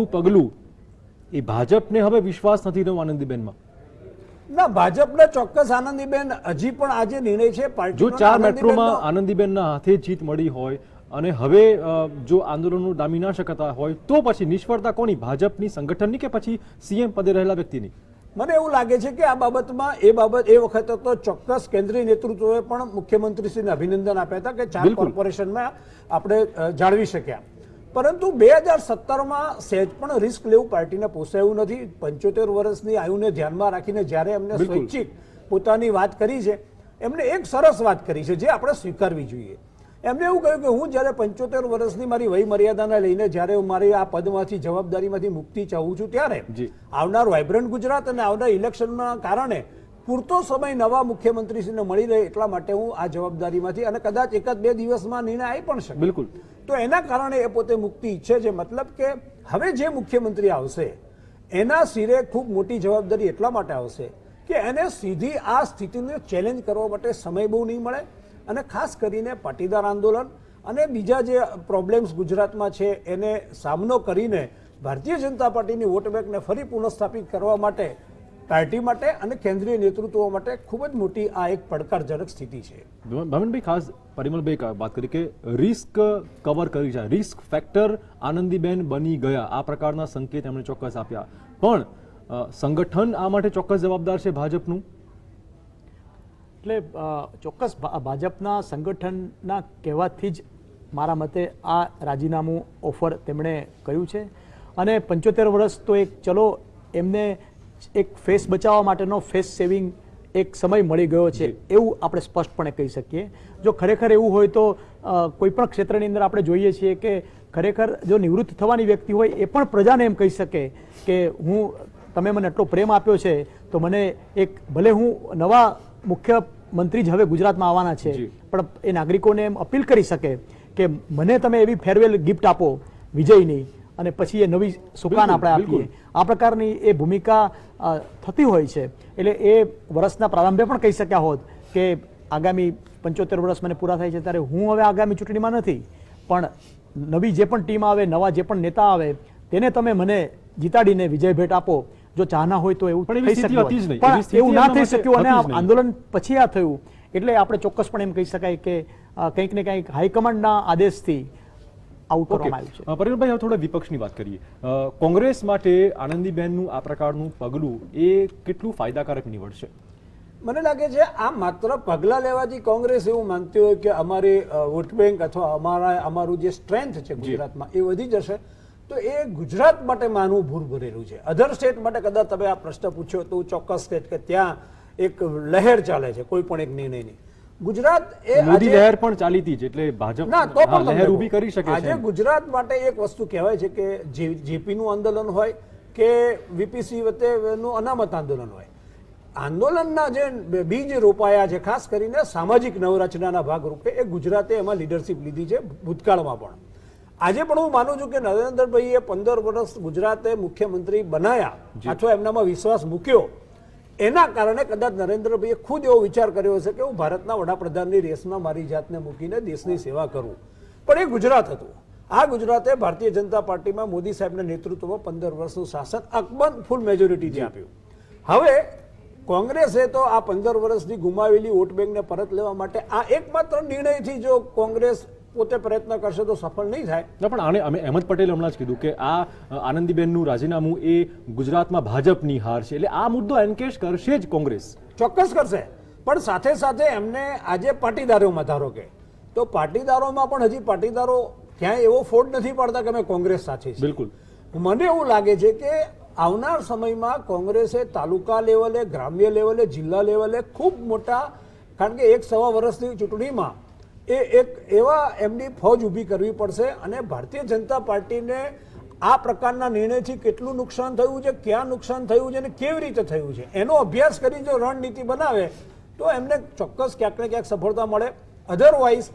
આગળનું પગલું. એ ભાજપને હવે વિશ્વાસ નથી રહ્યો આનંદીબેનમાં. ના ભાજપને ચોક્કસ આનંદીબેન હજી પણ આ જે નિર્ણય છે જો ચાર મેટ્રોમાં આનંદીબેનના હાથે જીત મળી હોય અને હવે જો આંદોલનનું ડામી ના શકતા હોય તો પછી નિષ્ફળતા કોની? ભાજપની સંગઠનની કે પછી સીએમ પદે રહેલા વ્યક્તિની? મને એવું લાગે છે કે આ બાબતમાં એ બાબત એ વખતે તો ચોક્કસ કેન્દ્રીય નેતૃત્વએ પણ મુખ્યમંત્રીશ્રીને અભિનંદન આપ્યા હતા કે ચાર. કોર્પોરેશનમાં આપણે જાળવી શક્યા. પરંતુ બે હજાર સત્તરમાં સહેજ પણ રિસ્ક લેવું પાર્ટીને પોસાયું નથી. પંચોતેર વર્ષની આયુને ધ્યાનમાં રાખીને જ્યારે એમને સ્વૈચ્છિક પોતાની વાત કરી છે એમને એક સરસ વાત કરી છે જે આપણે સ્વીકારવી જોઈએ. એમને એવું કહ્યું કે હું જ્યારે પંચોતેર વર્ષની મારી વય મર્યાદાને લઈને જ્યારે હું મારી આ પદમાંથી જવાબદારીમાંથી મુક્તિ ચાહું છું ત્યારે આવનાર વાઇબ્રન્ટ ગુજરાત અને આવનાર ઇલેક્શનના કારણે પૂરતો સમય નવા મુખ્યમંત્રીશ્રીને મળી રહે એટલા માટે હું આ જવાબદારીમાંથી અને કદાચ એકાદ બે દિવસમાં નિર્ણય આવી પણ શકે. બિલકુલ. તો એના કારણે એ પોતે મુક્તિ ઈચ્છે છે. મતલબ કે હવે જે મુખ્યમંત્રી આવશે, એના સિરે ખૂબ મોટી જવાબદારી એટલા માટે આવશે કે એને સીધી આ સ્થિતિને ચેલેન્જ કરવા માટે સમય બહુ નહીં મળે અને ખાસ કરીને પાટીદાર આંદોલન અને બીજા જે પ્રોબ્લેમ્સ ગુજરાતમાં છે, એને સામનો કરીને ભારતીય જનતા પાર્ટીની વોટ બેંકને ફરી પુનઃસ્થાપિત કરવા માટે પાર્ટી માટે અને કેન્દ્રીય નેતૃત્વ માટે ખૂબ જ મોટી આ એક પડકારજનક સ્થિતિ છે. ભાવનભાઈ ખાસ પરિમલભાઈ વાત કરી કે રિસ્ક કવર કરી છે. રિસ્ક ફેક્ટર આનંદીબેન બની ગયા. આ પ્રકારના સંકેત એમણે ચોક્કસ આપ્યા. પણ સંગઠન આ માટે ચોક્કસ જવાબદાર છે ભાજપનું? એટલે ચોક્કસ ભા- ભાજપના સંગઠનના કહેવાથી જ મારા મતે આ રાજીનામું ઓફર તેમણે કર્યું છે. અને પંચોતેર વર્ષ તો એક ચલો એમને એક ફેસ બચાવવા માટેનો ફેસ સેવિંગ એક સમય મળી ગયો છે એવું આપણે સ્પષ્ટપણે કહી શકીએ. જો ખરેખર એવું હોય તો કોઈ પણ ક્ષેત્રની અંદર આપણે જોઈએ છીએ કે ખરેખર જો નિવૃત્ત થવાની વ્યક્તિ હોય એ પણ પ્રજાને એમ કહી શકે કે હું તમે મને આટલો પ્રેમ આપ્યો છે તો મને એક ભલે હું નવા મુખ્ય મંત્રી જ હવે ગુજરાતમાં આવવાના છે પણ એ નાગરિકોને એમ અપીલ કરી શકે કે મને તમે એવી ફેરવેલ ગિફ્ટ આપો વિજયની અને પછી એ નવી સુકાન આપણે આપીએ. આ પ્રકારની એ ભૂમિકા થતી હોય છે. એટલે એ વર્ષના પ્રારંભે પણ કહી શક્યા હોત કે આગામી પંચોતેર વર્ષ મને પૂરા થાય છે ત્યારે હું હવે આગામી ચૂંટણીમાં નથી. પણ નવી જે પણ ટીમ આવે નવા જે પણ નેતા આવે તેને તમે મને જીતાડીને વિજય ભેટ આપો. જો ચાહના હોય તો એવું પણ થઈ શક્યું પણ એવું ના થઈ શક્યું અને. આંદોલન પછી આ થયું. એટલે આપણે ચોક્કસપણે એમ કહી શકાય કે કંઈક ને કંઈક હાઈકમાન્ડના આદેશથી આવું ઓકે કરવામાં આવ્યું છે. અ, હવે થોડા વિપક્ષની વાત કરીએ. કોંગ્રેસ માટે આનંદીબેનનું આ પ્રકારનું પગલું એ કેટલું ફાયદાકારક નીવડશે? મને લાગે છે આ માત્ર પગલાં લેવાથી કોંગ્રેસ એવું માનતી હોય કે અમારી વોટ બેંક અથવા અમારા અમારું જે સ્ટ્રેન્થ છે ગુજરાતમાં એ વધી જશે તો એ ગુજરાત માટે માનવું ભૂર ભરેલું છે. અધર સ્ટેટ માટે કદાચ તમે આ પ્રશ્ન પૂછ્યો તો ચોક્કસ સ્ટેટ કે ત્યાં એક લહેર ચાલે છે કોઈ પણ એક નિર્ણયની. ગુજરાત એ મોદી લહેર પણ ચાલી હતી એટલે ભાજપ ના તો પણ લહેર ઊભી કરી શકે છે આજે ગુજરાત માટે એક વસ્તુ કહેવાય છે કે જેપી નું આંદોલન હોય કે વીપીસી નું અનામત આંદોલન હોય. આંદોલનના જે બીજ રોપાયા છે ખાસ કરીને સામાજિક નવરચનાના ભાગરૂપે એ ગુજરાતે એમાં લીડરશિપ લીધી છે ભૂતકાળમાં પણ. આજે પણ હું માનું છું કે નરેન્દ્રભાઈએ પંદર વર્ષ ગુજરાતે મુખ્યમંત્રી બનાયા અથવા એમનામાં વિશ્વાસ મૂક્યો. એના કારણે કદાચ નરેન્દ્રભાઈએ ખુદ એવો વિચાર કર્યો હશે કે હું ભારતના વડાપ્રધાનની રેસમાં મારી જાતને મૂકીને દેશની સેવા કરું. પણ એ ગુજરાત હતું. આ ગુજરાતે ભારતીય જનતા પાર્ટીમાં મોદી સાહેબના નેતૃત્વમાં પંદર વર્ષનું શાસન અકબંધ ફૂલ મેજોરિટીથી આપ્યું. હવે કોંગ્રેસે તો આ પંદર વર્ષની ગુમાવેલી વોટ બેંકને પરત લેવા માટે આ એકમાત્ર નિર્ણયથી જો કોંગ્રેસ પોતે પ્રયત્ન કરશે તો સફળ નહીં થાય. ના પણ આને અમે અહેમદ પટેલ હમણાં જ કીધું કે આ આનંદીબેનનું રાજીનામું એ ગુજરાતમાં ભાજપની હાર છે. એટલે આ મુદ્દો એન્કેશ કરશે જ કોંગ્રેસ. ચોક્કસ કરશે. પણ સાથે સાથે એમને આજે પાટીદારોમાં ધારો કે તો પાટીદારોમાં પણ હજી પાટીદારો ક્યાંય એવો ફોડ નથી પાડતા કે અમે કોંગ્રેસ સાથે બિલકુલ. મને એવું લાગે છે કે આવનાર સમયમાં કોંગ્રેસે તાલુકા લેવલે ગ્રામ્ય લેવલે જિલ્લા લેવલે ખૂબ મોટા કારણ કે એક સવા વર્ષની ચૂંટણીમાં એ એક એવા એમની ફોજ ઊભી કરવી પડશે અને ભારતીય જનતા પાર્ટીને આ પ્રકારના નિર્ણયથી કેટલું નુકસાન થયું છે, ક્યાં નુકસાન થયું છે અને કેવી રીતે થયું છે? એનો અભ્યાસ કરી જો રણનીતિ બનાવે, તો એમને ચોક્કસ ક્યાંક ને ક્યાંક સફળતા મળે. અધરવાઇઝ